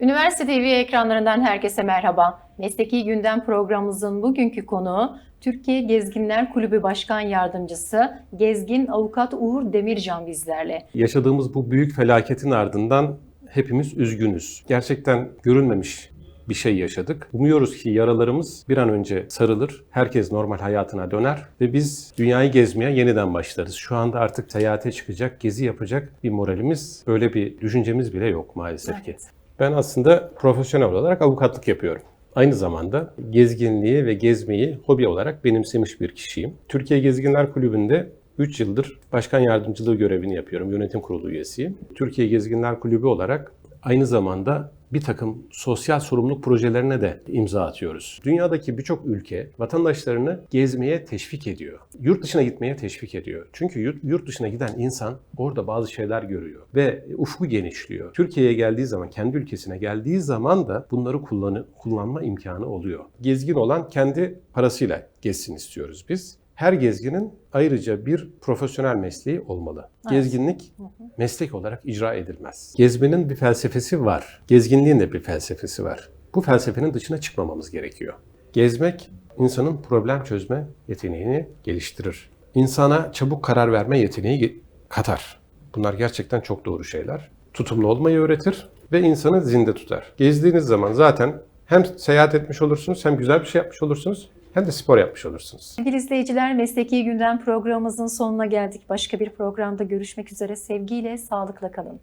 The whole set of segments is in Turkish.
Üniversite TV ekranlarından herkese merhaba. Mesleki Gündem programımızın bugünkü konuğu Türkiye Gezginler Kulübü Başkan Yardımcısı Gezgin Avukat Uğur Demircan bizlerle. Yaşadığımız bu büyük felaketin ardından hepimiz üzgünüz. Gerçekten görülmemiş bir şey yaşadık. Umuyoruz ki yaralarımız bir an önce sarılır, herkes normal hayatına döner ve biz dünyayı gezmeye yeniden başlarız. Şu anda artık seyahate çıkacak, gezi yapacak bir moralimiz, böyle bir düşüncemiz bile yok maalesef ki. Ben aslında profesyonel olarak avukatlık yapıyorum. Aynı zamanda gezginliği ve gezmeyi hobi olarak benimsemiş bir kişiyim. Türkiye Gezginler Kulübü'nde 3 yıldır başkan yardımcılığı görevini yapıyorum. Yönetim kurulu üyesiyim. Türkiye Gezginler Kulübü olarak aynı zamanda bir takım sosyal sorumluluk projelerine de imza atıyoruz. Dünyadaki birçok ülke vatandaşlarını gezmeye teşvik ediyor. Yurt dışına gitmeye teşvik ediyor. Çünkü yurt, yurt dışına giden insan orada bazı şeyler görüyor ve ufku genişliyor. Türkiye'ye geldiği zaman, kendi ülkesine geldiği zaman da bunları kullanı, kullanma imkanı oluyor. Gezgin olan kendi parasıyla gezsin istiyoruz biz. Her gezginin ayrıca bir profesyonel mesleği olmalı. Evet. Gezginlik meslek olarak icra edilmez. Gezmenin bir felsefesi var. Gezginliğin de bir felsefesi var. Bu felsefenin dışına çıkmamamız gerekiyor. Gezmek insanın problem çözme yeteneğini geliştirir. İnsana çabuk karar verme yeteneği katar. Bunlar gerçekten çok doğru şeyler. Tutumlu olmayı öğretir ve insanı zinde tutar. Gezdiğiniz zaman zaten hem seyahat etmiş olursunuz hem güzel bir şey yapmış olursunuz hem de spor yapmış olursunuz. Sevgili izleyiciler, Mesleki Gündem programımızın sonuna geldik. Başka bir programda görüşmek üzere. Sevgiyle, sağlıkla kalın.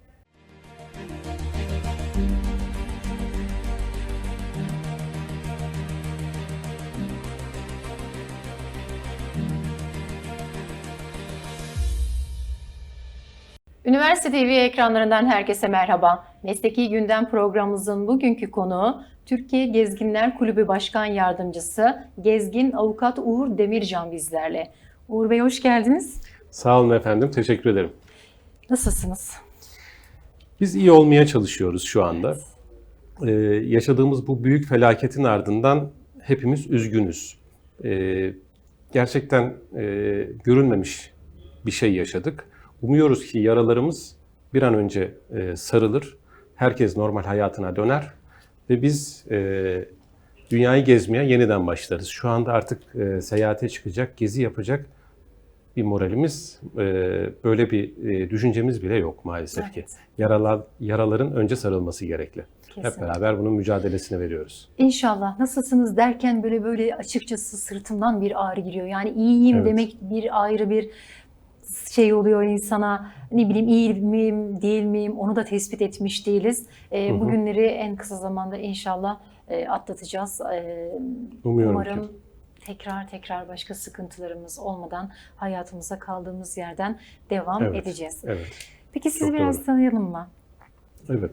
Üniversite TV ekranlarından herkese merhaba. Mesleki Gündem programımızın bugünkü konuğu Türkiye Gezginler Kulübü Başkan Yardımcısı Gezgin Avukat Uğur Demircan bizlerle. Uğur Bey hoş geldiniz. Sağ olun efendim, teşekkür ederim. Nasılsınız? Biz iyi olmaya çalışıyoruz şu anda. Ee, yaşadığımız bu büyük felaketin ardından hepimiz üzgünüz. Ee, gerçekten e, görülmemiş bir şey yaşadık. Umuyoruz ki yaralarımız bir an önce e, sarılır, herkes normal hayatına döner ve biz e, dünyayı gezmeye yeniden başlarız. Şu anda artık e, seyahate çıkacak, gezi yapacak bir moralimiz, e, böyle bir e, düşüncemiz bile yok maalesef ki. Evet. Yaralar, yaraların önce sarılması gerekli. Hep Kesinlikle. beraber bunun mücadelesini veriyoruz. İnşallah nasılsınız derken böyle böyle açıkçası sırtımdan bir ağrı giriyor. Yani iyiyim Evet. demek bir ayrı bir şey oluyor insana. Ne bileyim iyi miyim değil miyim onu da tespit etmiş değiliz. Ee, Hı hı. Bugünleri en kısa zamanda inşallah e, atlatacağız. Ee, Umuyorum Umarım ki. tekrar tekrar başka sıkıntılarımız olmadan hayatımıza kaldığımız yerden devam Evet. edeceğiz. Evet. Peki sizi Çok biraz doğru. tanıyalım mı? Evet.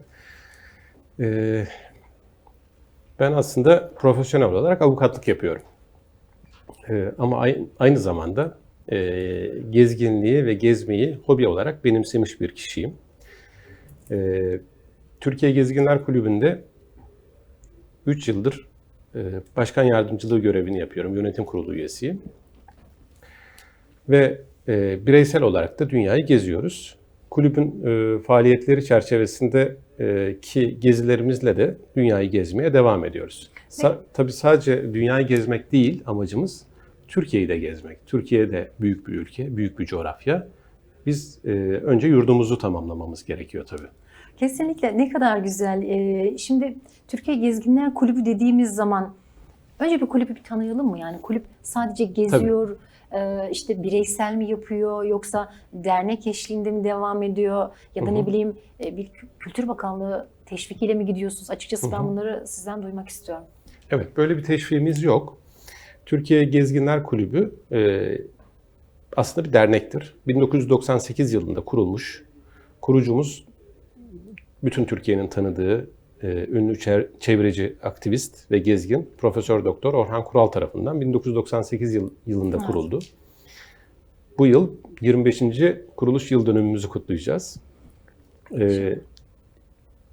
Ee, ben aslında profesyonel olarak avukatlık yapıyorum. Ee, ama ay- aynı zamanda e, gezginliği ve gezmeyi hobi olarak benimsemiş bir kişiyim. Ee, Türkiye Gezginler Kulübü'nde 3 yıldır e, başkan yardımcılığı görevini yapıyorum. Yönetim kurulu üyesiyim. Ve e, bireysel olarak da dünyayı geziyoruz. Kulübün e, faaliyetleri çerçevesinde e, ki gezilerimizle de dünyayı gezmeye devam ediyoruz. Sa- tabii sadece dünyayı gezmek değil amacımız Türkiye'yi de gezmek. Türkiye de büyük bir ülke, büyük bir coğrafya. Biz e, önce yurdumuzu tamamlamamız gerekiyor tabii. Kesinlikle ne kadar güzel. Ee, şimdi Türkiye Gezginler Kulübü dediğimiz zaman önce bir kulübü bir tanıyalım mı? Yani kulüp sadece geziyor, e, işte bireysel mi yapıyor yoksa dernek eşliğinde mi devam ediyor? Ya da Hı hı. ne bileyim e, bir Kü- Kültür Bakanlığı teşvikiyle mi gidiyorsunuz? Açıkçası Hı ben hı. bunları sizden duymak istiyorum. Evet, böyle bir teşviğimiz yok. Türkiye Gezginler Kulübü e, aslında bir dernektir. 1998 yılında kurulmuş. Kurucumuz bütün Türkiye'nin tanıdığı e, ünlü çevreci, aktivist ve gezgin Profesör Doktor Orhan Kural tarafından 1998 yıl, yılında Evet. kuruldu. Bu yıl 25. kuruluş yıl dönümümüzü kutlayacağız. E,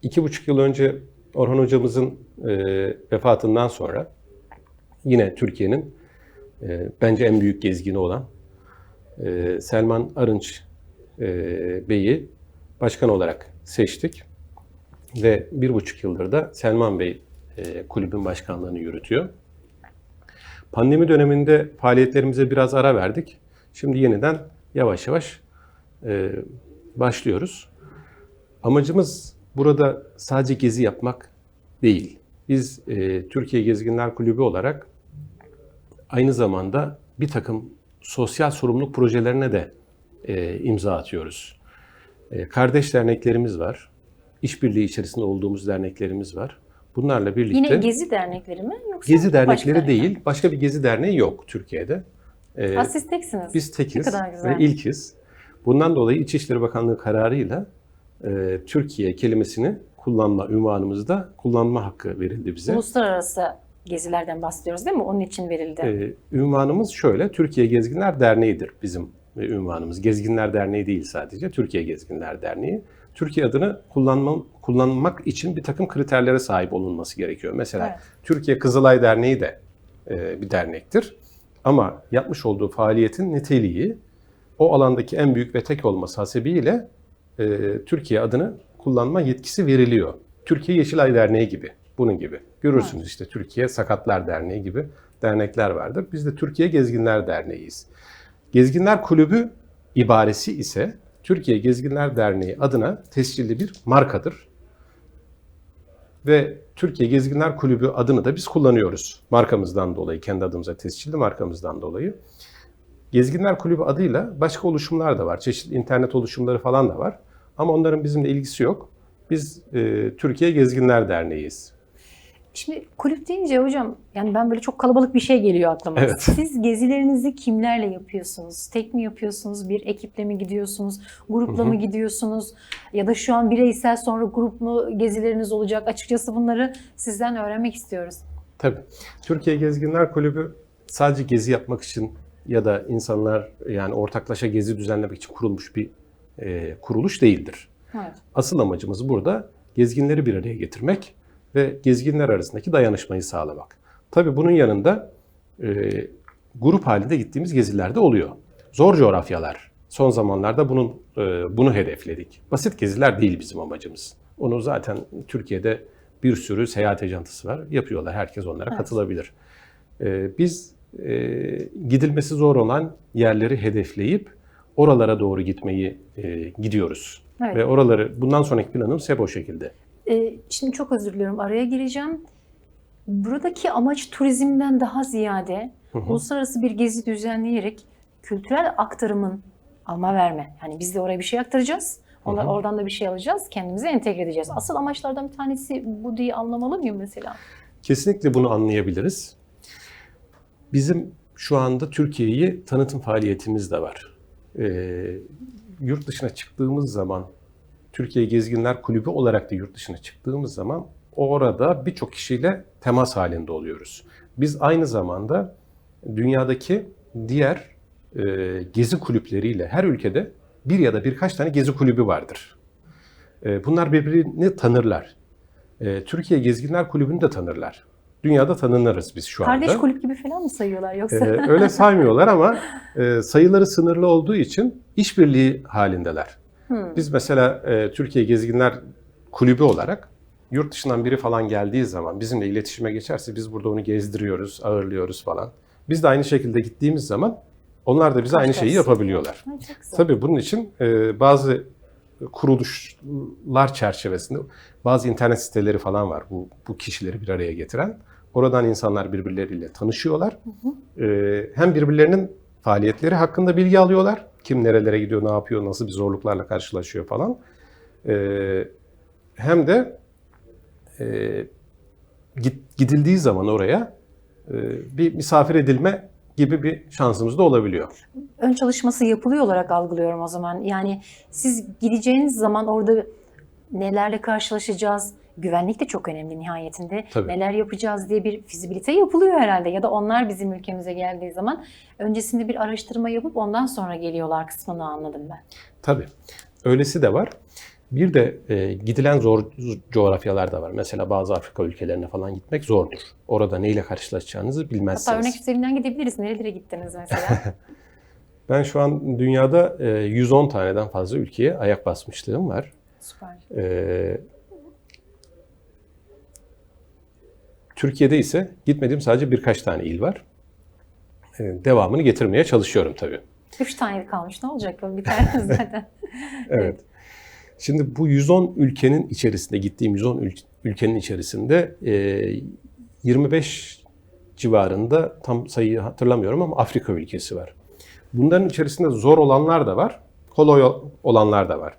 iki buçuk yıl önce Orhan hocamızın e, vefatından sonra yine Türkiye'nin e, bence en büyük gezgini olan e, Selman Arınç e, Bey'i başkan olarak seçtik. ve bir buçuk yıldır da Selman Bey e, kulübün başkanlığını yürütüyor. Pandemi döneminde faaliyetlerimize biraz ara verdik. Şimdi yeniden yavaş yavaş e, başlıyoruz. Amacımız burada sadece gezi yapmak değil. Biz e, Türkiye Gezginler Kulübü olarak aynı zamanda bir takım sosyal sorumluluk projelerine de e, imza atıyoruz. E, kardeş derneklerimiz var. İşbirliği içerisinde olduğumuz derneklerimiz var. Bunlarla birlikte Yine Gezi dernekleri mi yoksa Gezi başka dernekleri dernek mi? değil, başka bir gezi derneği yok Türkiye'de. E, Ha, siz teksiniz. biz tekiz Ne kadar güzel. ve ilkiz. Bundan dolayı İçişleri Bakanlığı kararıyla e, Türkiye kelimesini kullanma ünvanımızda kullanma hakkı verildi bize. Uluslararası gezilerden bahsediyoruz değil mi? Onun için verildi. E, ünvanımız şöyle, Türkiye Gezginler Derneği'dir bizim e, ünvanımız. Gezginler Derneği değil sadece, Türkiye Gezginler Derneği. Türkiye adını kullanma, kullanmak için bir takım kriterlere sahip olunması gerekiyor. Mesela Evet. Türkiye Kızılay Derneği de e, bir dernektir. Ama yapmış olduğu faaliyetin niteliği o alandaki en büyük ve tek olması hasebiyle e, Türkiye adını kullanma yetkisi veriliyor. Türkiye Yeşilay Derneği gibi, bunun gibi. Görürsünüz işte Türkiye Sakatlar Derneği gibi dernekler vardır. Biz de Türkiye Gezginler Derneği'yiz. Gezginler Kulübü ibaresi ise Türkiye Gezginler Derneği adına tescilli bir markadır. Ve Türkiye Gezginler Kulübü adını da biz kullanıyoruz. Markamızdan dolayı, kendi adımıza tescilli markamızdan dolayı. Gezginler Kulübü adıyla başka oluşumlar da var. Çeşitli internet oluşumları falan da var. Ama onların bizimle ilgisi yok. Biz e, Türkiye Gezginler Derneği'yiz. Şimdi kulüp deyince hocam yani ben böyle çok kalabalık bir şey geliyor aklıma. Evet. Siz gezilerinizi kimlerle yapıyorsunuz? Tek mi yapıyorsunuz? Bir ekiple mi gidiyorsunuz? Grupla Hı hı. mı gidiyorsunuz? Ya da şu an bireysel sonra grup mu gezileriniz olacak? Açıkçası bunları sizden öğrenmek istiyoruz. Tabii. Türkiye Gezginler Kulübü sadece gezi yapmak için ya da insanlar yani ortaklaşa gezi düzenlemek için kurulmuş bir e, kuruluş değildir. Evet. Asıl amacımız burada gezginleri bir araya getirmek ve gezginler arasındaki dayanışmayı sağlamak. Tabii bunun yanında e, grup halinde gittiğimiz geziler de oluyor. Zor coğrafyalar. Son zamanlarda bunun e, bunu hedefledik. Basit geziler değil bizim amacımız. Onu zaten Türkiye'de bir sürü seyahat ajantısı var. Yapıyorlar. Herkes onlara Evet. katılabilir. E, biz e, gidilmesi zor olan yerleri hedefleyip oralara doğru gitmeyi e, gidiyoruz. Evet. Ve oraları bundan sonraki planımız hep o şekilde. Ee, şimdi çok özür diliyorum araya gireceğim. Buradaki amaç turizmden daha ziyade Hı hı. uluslararası bir gezi düzenleyerek kültürel aktarımın alma verme. Yani biz de oraya bir şey aktaracağız. Onlar Hı hı. oradan da bir şey alacağız. Kendimize entegre edeceğiz. Asıl amaçlardan bir tanesi bu diye anlamalı mıyım mesela? Kesinlikle bunu anlayabiliriz. Bizim şu anda Türkiye'yi tanıtım faaliyetimiz de var. Ee, yurt dışına çıktığımız zaman, Türkiye Gezginler Kulübü olarak da yurt dışına çıktığımız zaman orada birçok kişiyle temas halinde oluyoruz. Biz aynı zamanda dünyadaki diğer e, gezi kulüpleriyle her ülkede bir ya da birkaç tane gezi kulübü vardır. E, bunlar birbirini tanırlar. E, Türkiye Gezginler Kulübü'nü de tanırlar. Dünyada tanınırız biz şu anda. Kardeş kulüp gibi falan mı sayıyorlar yoksa? Ee, öyle saymıyorlar ama e, sayıları sınırlı olduğu için işbirliği halindeler. Hmm. Biz mesela e, Türkiye Gezginler Kulübü olarak yurt dışından biri falan geldiği zaman bizimle iletişime geçerse biz burada onu gezdiriyoruz, ağırlıyoruz falan. Biz de aynı şekilde gittiğimiz zaman onlar da bize aynı şeyi yapabiliyorlar. Tabii bunun için e, bazı kuruluşlar çerçevesinde bazı internet siteleri falan var bu, bu kişileri bir araya getiren. Oradan insanlar birbirleriyle tanışıyorlar. E, hem birbirlerinin faaliyetleri hakkında bilgi alıyorlar. Kim nerelere gidiyor, ne yapıyor, nasıl bir zorluklarla karşılaşıyor falan. E, hem de e, git- gidildiği zaman oraya e, bir misafir edilme gibi bir şansımız da olabiliyor. ön çalışması yapılıyor olarak algılıyorum o zaman. Yani siz gideceğiniz zaman orada nelerle karşılaşacağız? Güvenlik de çok önemli nihayetinde. Tabii. Neler yapacağız diye bir fizibilite yapılıyor herhalde. Ya da onlar bizim ülkemize geldiği zaman öncesinde bir araştırma yapıp ondan sonra geliyorlar kısmını anladım ben. Tabii. Öylesi de var. Bir de e, gidilen zor coğrafyalar da var. Mesela bazı Afrika ülkelerine falan gitmek zordur. Orada neyle karşılaşacağınızı bilmezsiniz. Hatta örnek üzerinden gidebiliriz. Nerelere gittiniz mesela? Ben şu an dünyada e, 110 taneden fazla ülkeye ayak basmışlığım var. Süper. E, Türkiye'de ise gitmediğim sadece birkaç tane il var. E, devamını getirmeye çalışıyorum tabii. Üç tane kalmış ne olacak o bir tane zaten. Evet. Şimdi bu 110 ülkenin içerisinde, gittiğim 110 ül- ülkenin içerisinde e, 25 civarında tam sayıyı hatırlamıyorum ama Afrika ülkesi var. Bunların içerisinde zor olanlar da var, kolay olanlar da var.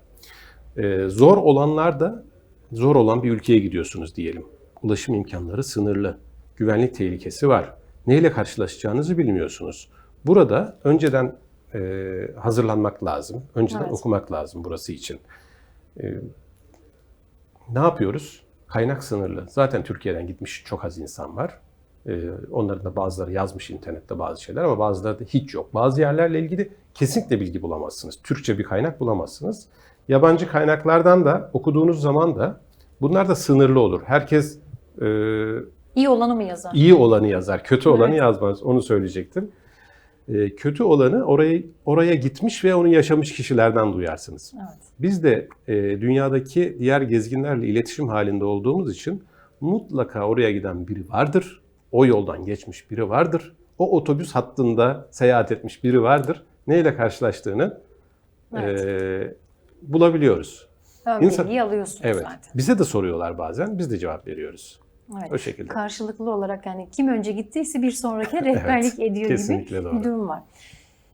E, zor olanlar da zor olan bir ülkeye gidiyorsunuz diyelim. Ulaşım imkanları sınırlı, güvenlik tehlikesi var. Neyle karşılaşacağınızı bilmiyorsunuz. Burada önceden e, hazırlanmak lazım, önceden Evet. okumak lazım burası için. E, ne yapıyoruz? Kaynak sınırlı. Zaten Türkiye'den gitmiş çok az insan var. E, onların da bazıları yazmış internette bazı şeyler ama bazıları da hiç yok. Bazı yerlerle ilgili kesinlikle bilgi bulamazsınız. Türkçe bir kaynak bulamazsınız. Yabancı kaynaklardan da okuduğunuz zaman da bunlar da sınırlı olur. Herkes e, İyi olanı mı yazar? iyi olanı yazar, kötü olanı Evet. yazmaz. Onu söyleyecektim. E, kötü olanı oraya oraya gitmiş ve onu yaşamış kişilerden duyarsınız. Evet. Biz de e, dünyadaki diğer gezginlerle iletişim halinde olduğumuz için mutlaka oraya giden biri vardır. O yoldan geçmiş biri vardır. O otobüs hattında seyahat etmiş biri vardır. Neyle karşılaştığını e, bulabiliyoruz. Ön İnsan- alıyorsunuz Evet. zaten. Bize de soruyorlar bazen. Biz de cevap veriyoruz. Evet. O şekilde. Karşılıklı olarak yani kim önce gittiyse bir sonraki rehberlik ediyor kesinlikle gibi doğru. bir durum var.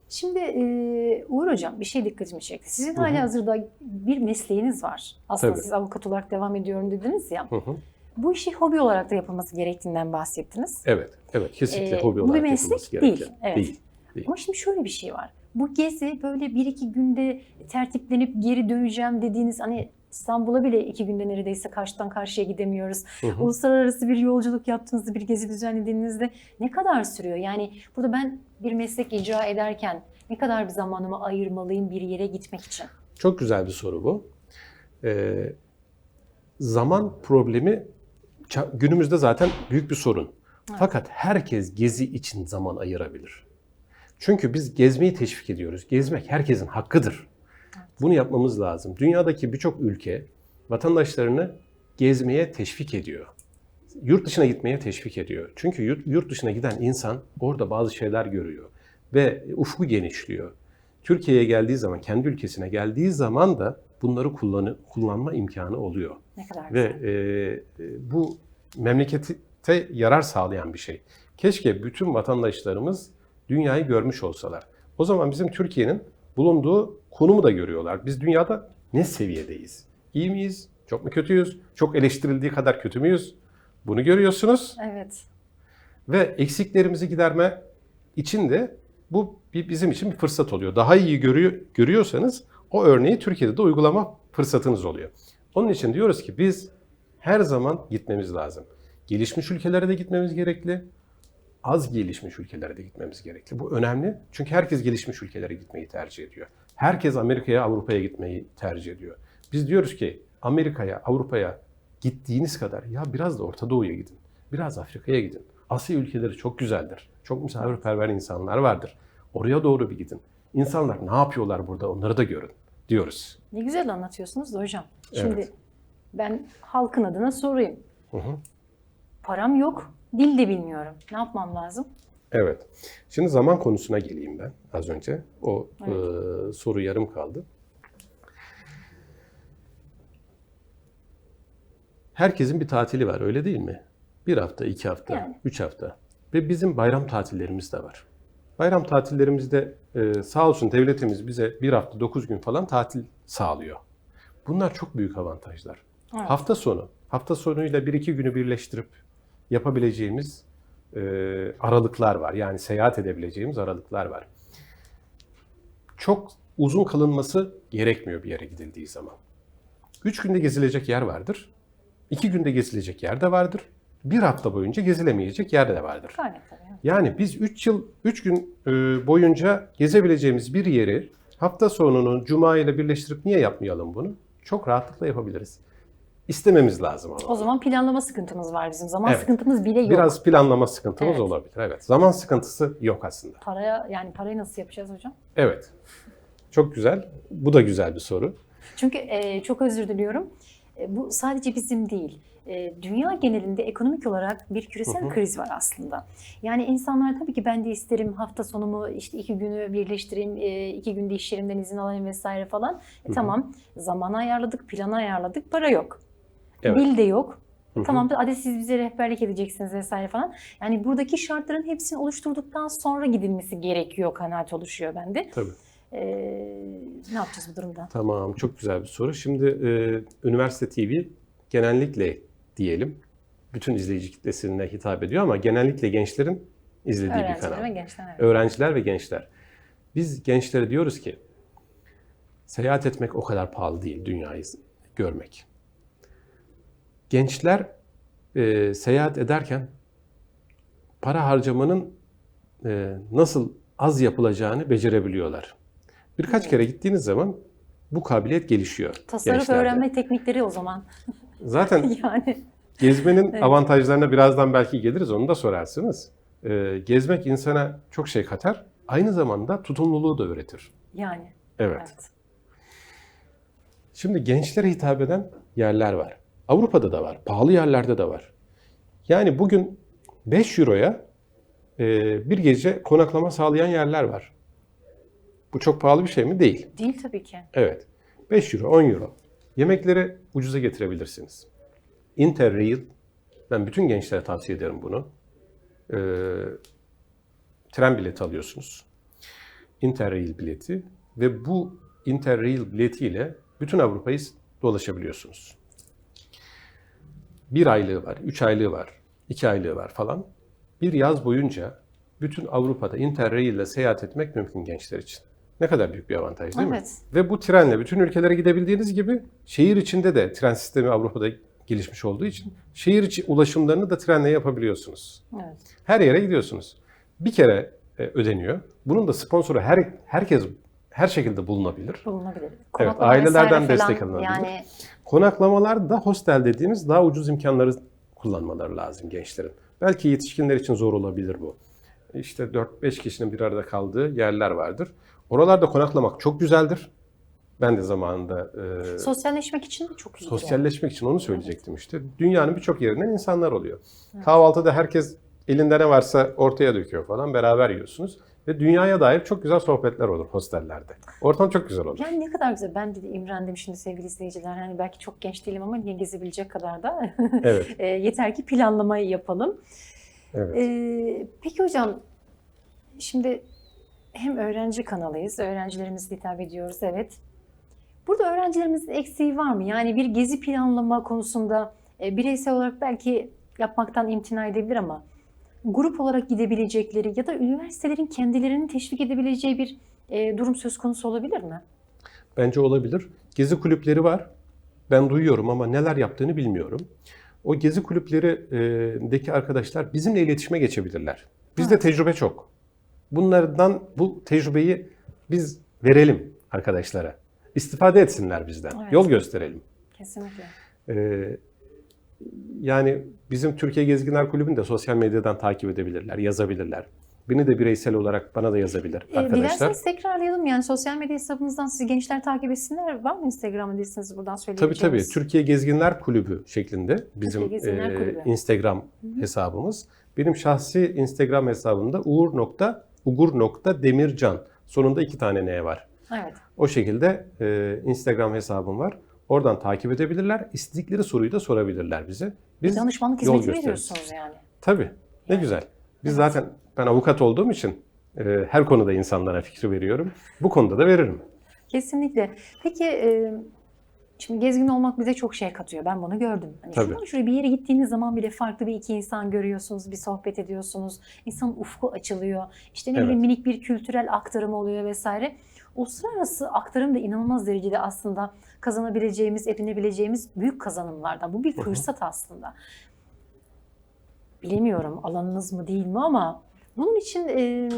Şimdi e, Uğur Hocam bir şey dikkatimi çekti. Sizin Hı hı. hali hazırda bir mesleğiniz var. Aslında Tabii. siz avukat olarak devam ediyorum dediniz ya. Hı hı. Bu işi hobi olarak da yapılması gerektiğinden bahsettiniz. Evet, evet. Kesinlikle Ee, hobi bu bir olarak meslek yapılması değil, evet. Değil. Ama şimdi şöyle bir şey var. Bu gezi böyle bir iki günde tertiplenip geri döneceğim dediğiniz hani İstanbul'a bile iki günde neredeyse karşıdan karşıya gidemiyoruz. Hı hı. Uluslararası bir yolculuk yaptığınızda, bir gezi düzenlediğinizde ne kadar sürüyor? Yani burada ben bir meslek icra ederken ne kadar bir zamanımı ayırmalıyım bir yere gitmek için? Çok güzel bir soru bu. Ee, zaman problemi günümüzde zaten büyük bir sorun. Fakat herkes gezi için zaman ayırabilir. Çünkü biz gezmeyi teşvik ediyoruz. Gezmek herkesin hakkıdır. Bunu yapmamız lazım. Dünyadaki birçok ülke vatandaşlarını gezmeye teşvik ediyor. Yurt dışına gitmeye teşvik ediyor. Çünkü yurt, yurt dışına giden insan orada bazı şeyler görüyor ve ufku genişliyor. Türkiye'ye geldiği zaman, kendi ülkesine geldiği zaman da bunları kullanı, kullanma imkanı oluyor. Ne kadar Ve e, bu memlekete yarar sağlayan bir şey. Keşke bütün vatandaşlarımız dünyayı görmüş olsalar. O zaman bizim Türkiye'nin bulunduğu konumu da görüyorlar. Biz dünyada ne seviyedeyiz? İyi miyiz? Çok mu kötüyüz? Çok eleştirildiği kadar kötü müyüz? Bunu görüyorsunuz Evet. ve eksiklerimizi giderme için de bu bir, bizim için bir fırsat oluyor. Daha iyi görüyor, görüyorsanız o örneği Türkiye'de de uygulama fırsatınız oluyor. Onun için diyoruz ki biz her zaman gitmemiz lazım. Gelişmiş ülkelere de gitmemiz gerekli. Az gelişmiş ülkelere de gitmemiz gerekli. Bu önemli. Çünkü herkes gelişmiş ülkelere gitmeyi tercih ediyor. Herkes Amerika'ya, Avrupa'ya gitmeyi tercih ediyor. Biz diyoruz ki Amerika'ya, Avrupa'ya gittiğiniz kadar ya biraz da Orta Doğu'ya gidin. Biraz Afrika'ya gidin. Asya ülkeleri çok güzeldir. Çok misafirperver insanlar vardır. Oraya doğru bir gidin. İnsanlar ne yapıyorlar burada onları da görün diyoruz. Ne güzel anlatıyorsunuz da hocam. Şimdi Evet. ben halkın adına sorayım. Hı hı. Param yok, dil de bilmiyorum. Ne yapmam lazım? Evet. Şimdi zaman konusuna geleyim ben az önce. O Evet. e, soru yarım kaldı. Herkesin bir tatili var öyle değil mi? Bir hafta, iki hafta, Yani. üç hafta. Ve bizim bayram tatillerimiz de var. Bayram tatillerimizde e, sağ olsun devletimiz bize bir hafta, dokuz gün falan tatil sağlıyor. Bunlar çok büyük avantajlar. Evet. Hafta sonu, hafta sonuyla bir iki günü birleştirip yapabileceğimiz e, aralıklar var. Yani seyahat edebileceğimiz aralıklar var. Çok uzun kalınması gerekmiyor bir yere gidildiği zaman. Üç günde gezilecek yer vardır. İki günde gezilecek yer de vardır. Bir hafta boyunca gezilemeyecek yer de vardır. Tabii. Yani biz 3 yıl 3 gün e, boyunca gezebileceğimiz bir yeri hafta sonunu cuma ile birleştirip niye yapmayalım bunu? Çok rahatlıkla yapabiliriz. İstememiz lazım ama. O zaman planlama sıkıntımız var bizim. Zaman Evet. sıkıntımız bile yok. Biraz planlama sıkıntımız Evet. olabilir. Evet. Zaman sıkıntısı yok aslında. Paraya yani parayı nasıl yapacağız hocam? Evet. Çok güzel. Bu da güzel bir soru. Çünkü e, çok özür diliyorum. E, bu sadece bizim değil. e, dünya genelinde ekonomik olarak bir küresel Hı hı. kriz var aslında. Yani insanlar tabii ki ben de isterim hafta sonumu işte iki günü birleştireyim, e, iki günde iş yerimden izin alayım vesaire falan. E, Hı hı. tamam zamanı ayarladık, planı ayarladık, para yok. Evet. Bil de yok. Hı hı. Tamam hadi siz bize rehberlik edeceksiniz vesaire falan. Yani buradaki şartların hepsini oluşturduktan sonra gidilmesi gerekiyor kanaat oluşuyor bende. Tabii. Ee, ne yapacağız bu durumda? Tamam, çok güzel bir soru. Şimdi e, Üniversite TV genellikle diyelim, bütün izleyici kitlesine hitap ediyor ama genellikle gençlerin izlediği bir kanal. ve gençler. evet. Öğrenciler ve gençler. Biz gençlere diyoruz ki, seyahat etmek o kadar pahalı değil, dünyayı görmek. Gençler e, seyahat ederken para harcamanın e, nasıl az yapılacağını becerebiliyorlar. Birkaç kere gittiğiniz zaman bu kabiliyet gelişiyor. Tasarruf gençlerde. öğrenme teknikleri o zaman. Zaten yani gezmenin Evet. avantajlarına birazdan belki geliriz, onu da sorarsınız. E, gezmek insana çok şey katar, aynı zamanda tutumluluğu da öğretir. yani. Evet. Evet. Şimdi gençlere hitap eden yerler var. Avrupa'da da var, pahalı yerlerde de var. Yani bugün 5 euroya e, bir gece konaklama sağlayan yerler var. Bu çok pahalı bir şey mi? Değil. Değil tabii ki. Evet. 5 euro, 10 euro. Yemekleri ucuza getirebilirsiniz. Interrail, ben bütün gençlere tavsiye ederim bunu. Ee, tren bileti alıyorsunuz. Interrail bileti ve bu Interrail biletiyle bütün Avrupa'yı dolaşabiliyorsunuz. Bir aylığı var, üç aylığı var, iki aylığı var falan. Bir yaz boyunca bütün Avrupa'da Interrail ile seyahat etmek mümkün gençler için. Ne kadar büyük bir avantaj değil mi? Evet. Ve bu trenle bütün ülkelere gidebildiğiniz gibi şehir içinde de tren sistemi Avrupa'da gelişmiş olduğu için şehir içi ulaşımlarını da trenle yapabiliyorsunuz. Evet. Her yere gidiyorsunuz. Bir kere e, ödeniyor. Bunun da sponsoru her herkes her şekilde bulunabilir. Bulunabilir. Evet, Konaklama ailelerden destek alınabilir. Yani Konaklamalar da hostel dediğimiz daha ucuz imkanları kullanmaları lazım gençlerin. Belki yetişkinler için zor olabilir bu. İşte 4-5 kişinin bir arada kaldığı yerler vardır. Oralarda konaklamak çok güzeldir. Ben de zamanında e, sosyalleşmek için de çok iyi. sosyalleşmek için onu söyleyecektim işte. Dünyanın birçok yerinden insanlar oluyor. Kahvaltıda herkes elinde ne varsa ortaya döküyor falan. Beraber yiyorsunuz. Ve dünyaya dair çok güzel sohbetler olur hostellerde. Ortam çok güzel olur. Yani ne kadar güzel. Ben de imrendim şimdi sevgili izleyiciler. Hani belki çok genç değilim ama yine gezebilecek kadar da. Evet. E, yeter ki planlamayı yapalım. Evet. Ee, peki hocam, şimdi hem öğrenci kanalıyız, öğrencilerimize hitap ediyoruz, evet. Burada öğrencilerimizin eksiği var mı? Yani bir gezi planlama konusunda e, bireysel olarak belki yapmaktan imtina edebilir ama grup olarak gidebilecekleri ya da üniversitelerin kendilerini teşvik edebileceği bir e, durum söz konusu olabilir mi? Bence olabilir. Gezi kulüpleri var. Ben duyuyorum ama neler yaptığını bilmiyorum. O gezi kulüplerindeki arkadaşlar bizimle iletişime geçebilirler. Bizde tecrübe çok. Bunlardan bu tecrübeyi biz verelim arkadaşlara. İstifade etsinler bizden. Evet. Yol gösterelim. Kesinlikle. Ee, yani bizim Türkiye Gezginler Kulübü'nü de sosyal medyadan takip edebilirler, yazabilirler. Beni de bireysel olarak bana da yazabilir E, arkadaşlar. dilerseniz tekrarlayalım. Yani sosyal medya hesabınızdan sizi gençler takip etsinler. Var mı Instagram adresinizi buradan Tabii söyleyebileceğiniz? tabii. Türkiye Gezginler Kulübü şeklinde bizim e, Kulübü. Instagram hesabımız. Benim şahsi Instagram hesabımda uğur nokta, ugur nokta demircan. Sonunda iki tane ne var. Evet. O şekilde e, Instagram hesabım var. Oradan takip edebilirler. İstedikleri soruyu da sorabilirler bize. Biz Danışmanlık yol hizmeti gösteririz. veriyorsunuz yani. Tabii. Ne Yani. güzel. Biz Evet. zaten ben avukat olduğum için e, her konuda insanlara fikri veriyorum. Bu konuda da veririm. Kesinlikle. Peki e, şimdi gezgin olmak bize çok şey katıyor. Ben bunu gördüm. Hani Tabii. şuradan şuraya bir yere gittiğiniz zaman bile farklı bir iki insan görüyorsunuz, bir sohbet ediyorsunuz. İnsanın ufku açılıyor. İşte ne Evet. bileyim minik bir kültürel aktarım oluyor vesaire. Uluslararası aktarım da inanılmaz derecede aslında kazanabileceğimiz, edinebileceğimiz büyük kazanımlardan. Bu bir fırsat aslında. Bilemiyorum alanınız mı değil mi ama bunun için e,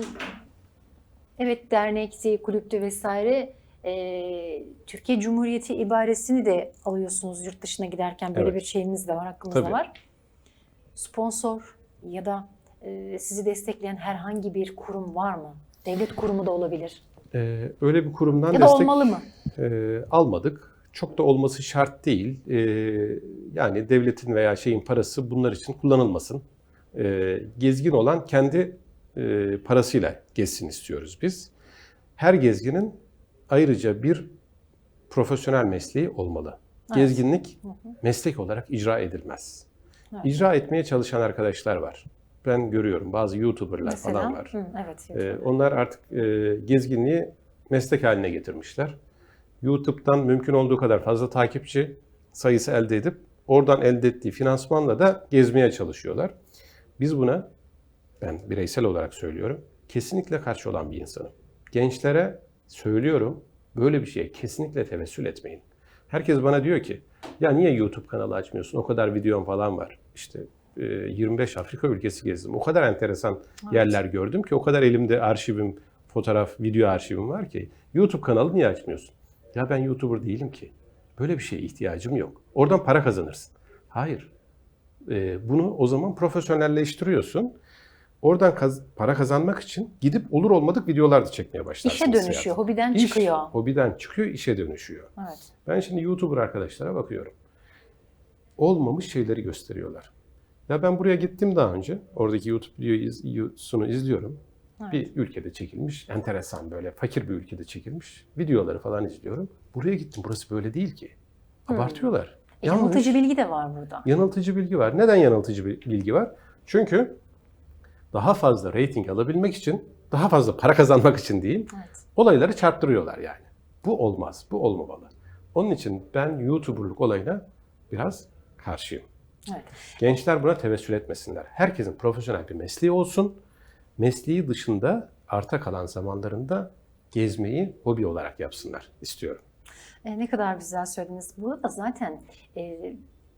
evet dernekti, kulüptü vesaire e, Türkiye Cumhuriyeti ibaresini de alıyorsunuz yurt dışına giderken böyle Evet. bir şeyiniz de var, hakkınız da Tabii. var. Sponsor ya da e, sizi destekleyen herhangi bir kurum var mı? Devlet kurumu da olabilir. E, öyle bir kurumdan Ya da destek olmalı mı? e, almadık. çok da olması şart değil. Ee, yani devletin veya şeyin parası bunlar için kullanılmasın. Ee, gezgin olan kendi e, parasıyla gezsin istiyoruz biz. Her gezginin ayrıca bir profesyonel mesleği olmalı. Evet. Gezginlik Hı hı. meslek olarak icra edilmez. Evet. İcra etmeye çalışan arkadaşlar var. Ben görüyorum bazı YouTuber'lar Mesela, falan var. Hı, evet. Ee, onlar artık e, gezginliği meslek haline getirmişler. YouTube'dan mümkün olduğu kadar fazla takipçi sayısı elde edip oradan elde ettiği finansmanla da gezmeye çalışıyorlar. Biz buna ben bireysel olarak söylüyorum. Kesinlikle karşı olan bir insanım. Gençlere söylüyorum böyle bir şeye kesinlikle tevessül etmeyin. Herkes bana diyor ki ya niye YouTube kanalı açmıyorsun? O kadar videom falan var. İşte 25 Afrika ülkesi gezdim. O kadar enteresan yerler gördüm ki o kadar elimde arşivim, fotoğraf, video arşivim var ki YouTube kanalı niye açmıyorsun? Ya ben YouTuber değilim ki. Böyle bir şeye ihtiyacım yok. Oradan para kazanırsın. Hayır. E, bunu o zaman profesyonelleştiriyorsun. Oradan kaz- para kazanmak için gidip olur olmadık videolar da çekmeye başlarsın. İşe dönüşüyor, hobiden çıkıyor. hobiden çıkıyor, işe dönüşüyor. Evet. Ben şimdi YouTuber arkadaşlara bakıyorum. Olmamış şeyleri gösteriyorlar. Ya ben buraya gittim daha önce. Oradaki YouTube videosunu izliyorum. Evet. Bir ülkede çekilmiş, enteresan böyle fakir bir ülkede çekilmiş videoları falan izliyorum. Buraya gittim, burası böyle değil ki. Abartıyorlar. E, Yanlış. Yanıltıcı bilgi de var burada. Yanıltıcı bilgi var. Neden yanıltıcı bilgi var? Çünkü daha fazla reyting alabilmek için, daha fazla para kazanmak için diyeyim, Evet. olayları çarptırıyorlar yani. Bu olmaz, bu olmamalı. Onun için ben YouTuber'lık olayına biraz karşıyım. Evet. Gençler buna tevessül etmesinler. Herkesin profesyonel bir mesleği olsun. Mesleği dışında arta kalan zamanlarında gezmeyi hobi olarak yapsınlar istiyorum. E, ne kadar güzel söylediniz. Burada zaten e,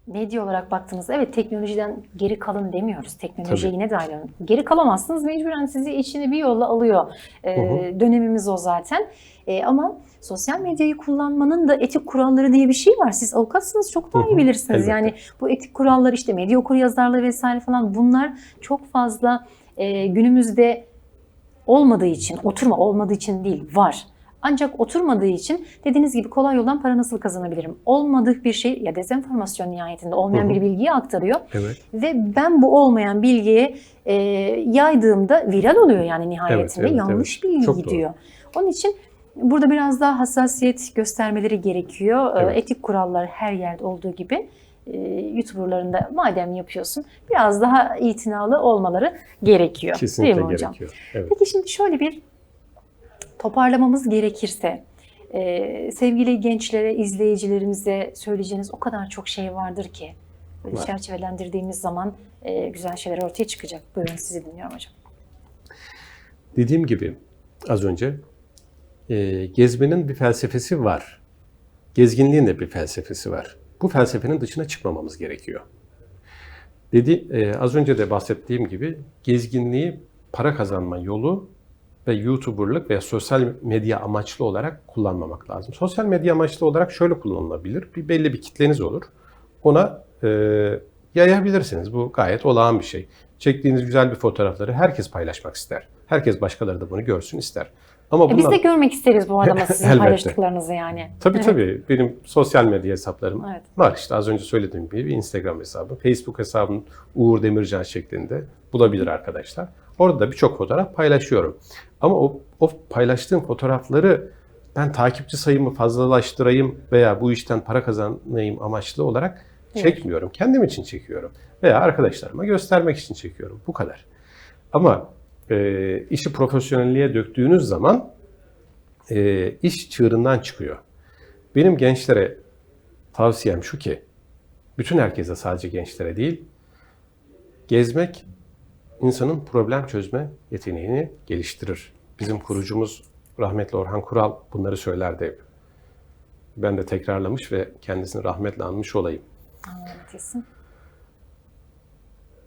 medya olarak baktığınızda evet teknolojiden geri kalın demiyoruz. Teknolojiye Tabii. yine dahil olun. Geri kalamazsınız. Mecburen sizi içine bir yolla alıyor. E, Hı Dönemimiz o zaten. E, ama sosyal medyayı kullanmanın da etik kuralları diye bir şey var. Siz avukatsınız çok daha Hı iyi hı, bilirsiniz. Yani bu etik kurallar işte medya okur yazarlığı vesaire falan bunlar çok fazla e, günümüzde olmadığı için, oturma olmadığı için değil, var. Ancak oturmadığı için dediğiniz gibi kolay yoldan para nasıl kazanabilirim? Olmadık bir şey ya dezenformasyon nihayetinde olmayan bir bilgiyi aktarıyor. Evet. Ve ben bu olmayan bilgiyi e, yaydığımda viral oluyor yani nihayetinde. evet, Yanlış evet. bilgi Çok doğru. gidiyor. Onun için burada biraz daha hassasiyet göstermeleri gerekiyor. E, Evet. Etik kurallar her yerde olduğu gibi e, YouTuber'ların da madem yapıyorsun biraz daha itinalı olmaları gerekiyor. Kesinlikle değil mi hocam? gerekiyor. Evet. Peki şimdi şöyle bir toparlamamız gerekirse e, sevgili gençlere, izleyicilerimize söyleyeceğiniz o kadar çok şey vardır ki böyle Var. çerçevelendirdiğimiz zaman e, güzel şeyler ortaya çıkacak. Buyurun sizi dinliyorum hocam. Dediğim gibi az önce e, gezmenin bir felsefesi var. Gezginliğin de bir felsefesi var. Bu felsefenin dışına çıkmamamız gerekiyor. Dedi, e, az önce de bahsettiğim gibi gezginliği para kazanma yolu ve YouTuber'lık veya sosyal medya amaçlı olarak kullanmamak lazım. Sosyal medya amaçlı olarak şöyle kullanılabilir. Bir belli bir kitleniz olur. Ona e, yayabilirsiniz. Bu gayet olağan bir şey. Çektiğiniz güzel bir fotoğrafları herkes paylaşmak ister. Herkes başkaları da bunu görsün ister. Ama E, biz de görmek isteriz bu arada sizin paylaştıklarınızı yani. Tabii Evet. tabii. Benim sosyal medya hesaplarım Evet. var. İşte az önce söylediğim gibi bir Instagram hesabı, Facebook hesabım Uğur Demircan şeklinde bulabilir arkadaşlar. Orada da birçok fotoğraf paylaşıyorum. Ama o, o paylaştığım fotoğrafları ben takipçi sayımı fazlalaştırayım veya bu işten para kazanayım amaçlı olarak çekmiyorum. Kendim için çekiyorum. Veya arkadaşlarıma göstermek için çekiyorum. Bu kadar. Ama e, işi profesyonelliğe döktüğünüz zaman e, iş çığırından çıkıyor. Benim gençlere tavsiyem şu ki, bütün herkese sadece gençlere değil, gezmek insanın problem çözme yeteneğini geliştirir. Bizim kurucumuz rahmetli Orhan Kural bunları söylerdi hep. Ben de tekrarlamış ve kendisini rahmetle anmış olayım. Anlatırsın.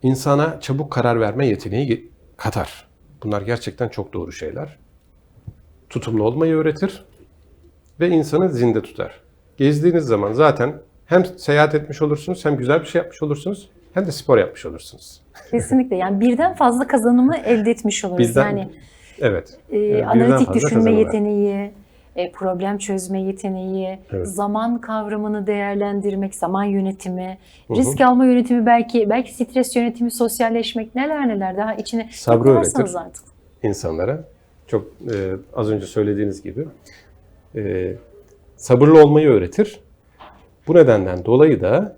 İnsana çabuk karar verme yeteneği katar. Bunlar gerçekten çok doğru şeyler. Tutumlu olmayı öğretir ve insanı zinde tutar. Gezdiğiniz zaman zaten hem seyahat etmiş olursunuz, hem güzel bir şey yapmış olursunuz, hem de spor yapmış olursunuz. Kesinlikle yani birden fazla kazanımı elde etmiş oluruz. Bizden- yani Evet. e, birden analitik düşünme yeteneği, e, problem çözme yeteneği, Evet. zaman kavramını değerlendirmek, zaman yönetimi, Hı hı. risk alma yönetimi belki belki stres yönetimi, sosyalleşmek neler neler daha içine Sabrı öğretir. artık. insanlara. Çok e, az önce söylediğiniz gibi e, sabırlı olmayı öğretir. Bu nedenden dolayı da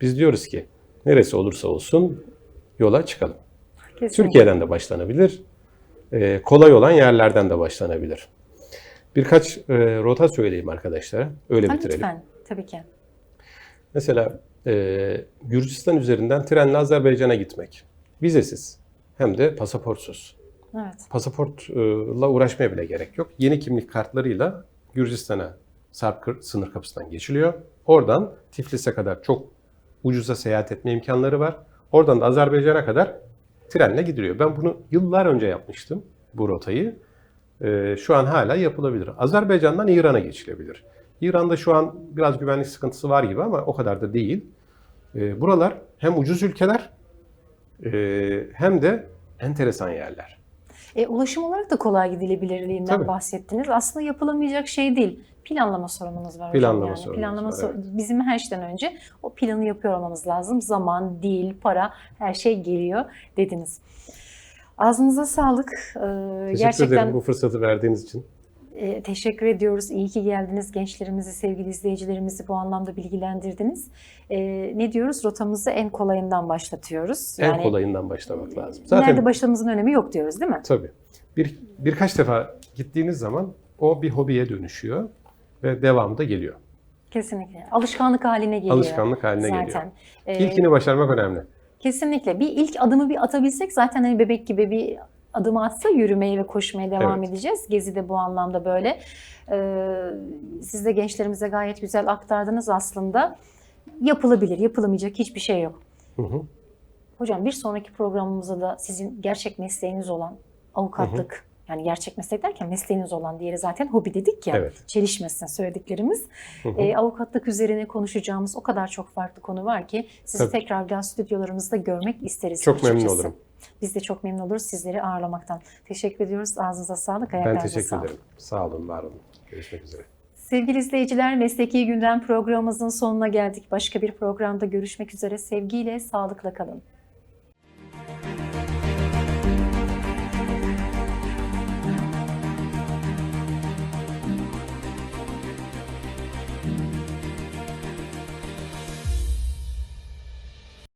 biz diyoruz ki neresi olursa olsun yola çıkalım. Kesinlikle. Türkiye'den de başlanabilir. e, kolay olan yerlerden de başlanabilir. Birkaç e, rota söyleyeyim arkadaşlara. Öyle bitirelim. lütfen tabii ki. Mesela e, Gürcistan üzerinden trenle Azerbaycan'a gitmek. Vizesiz hem de pasaportsuz. Evet. Pasaportla uğraşmaya bile gerek yok. Yeni kimlik kartlarıyla Gürcistan'a Sarp sınır kapısından geçiliyor. Oradan Tiflis'e kadar çok ucuza seyahat etme imkanları var. Oradan da Azerbaycan'a kadar trenle gidiliyor. Ben bunu yıllar önce yapmıştım bu rotayı. Ee, şu an hala yapılabilir. Azerbaycan'dan İran'a geçilebilir. İran'da şu an biraz güvenlik sıkıntısı var gibi ama o kadar da değil. Ee, buralar hem ucuz ülkeler e, hem de enteresan yerler. E, ulaşım olarak da kolay gidilebilirliğinden Tabii. bahsettiniz. Aslında yapılamayacak şey değil. Planlama sorunumuz var Planlama yani. sorunumuz Planlama var, sor- evet. bizim her şeyden önce o planı yapıyor olmamız lazım. Zaman, dil, para her şey geliyor dediniz. Ağzınıza sağlık. Ee, Teşekkür gerçekten ederim bu fırsatı verdiğiniz için. E, teşekkür ediyoruz. İyi ki geldiniz. Gençlerimizi, sevgili izleyicilerimizi bu anlamda bilgilendirdiniz. E, ne diyoruz? Rotamızı en kolayından başlatıyoruz. En kolayından başlamak lazım. Zaten Nerede başlamamızın önemi yok diyoruz değil mi? tabii. Bir, birkaç defa gittiğiniz zaman o bir hobiye dönüşüyor ve devamı da geliyor. Kesinlikle. Alışkanlık haline geliyor. Alışkanlık haline geliyor. zaten. Ee, İlkini başarmak önemli. Kesinlikle. Bir ilk adımı bir atabilsek zaten hani bebek gibi bir adım atsa yürümeye ve koşmaya devam Evet. edeceğiz. Gezi de bu anlamda böyle. Ee, siz de gençlerimize gayet güzel aktardınız aslında. Yapılabilir, yapılamayacak hiçbir şey yok. Hı hı. Hocam bir sonraki programımızda da sizin gerçek mesleğiniz olan avukatlık, yani gerçek meslek derken mesleğiniz olan diğeri zaten hobi dedik ya. Evet. Çelişmesin söylediklerimiz. Hı hı. E, avukatlık üzerine konuşacağımız o kadar çok farklı konu var ki sizi Tabii. tekrar bir daha stüdyolarımızda görmek isteriz. Çok memnun açıkçası. olurum. Biz de çok memnun oluruz sizleri ağırlamaktan. Teşekkür ediyoruz. Ağzınıza sağlık, Ben ayaklarınıza teşekkür sağlık. ederim. Sağ olun, var olun. Görüşmek üzere. Sevgili izleyiciler, Mesleki Gündem programımızın sonuna geldik. Başka bir programda görüşmek üzere. Sevgiyle, sağlıkla kalın.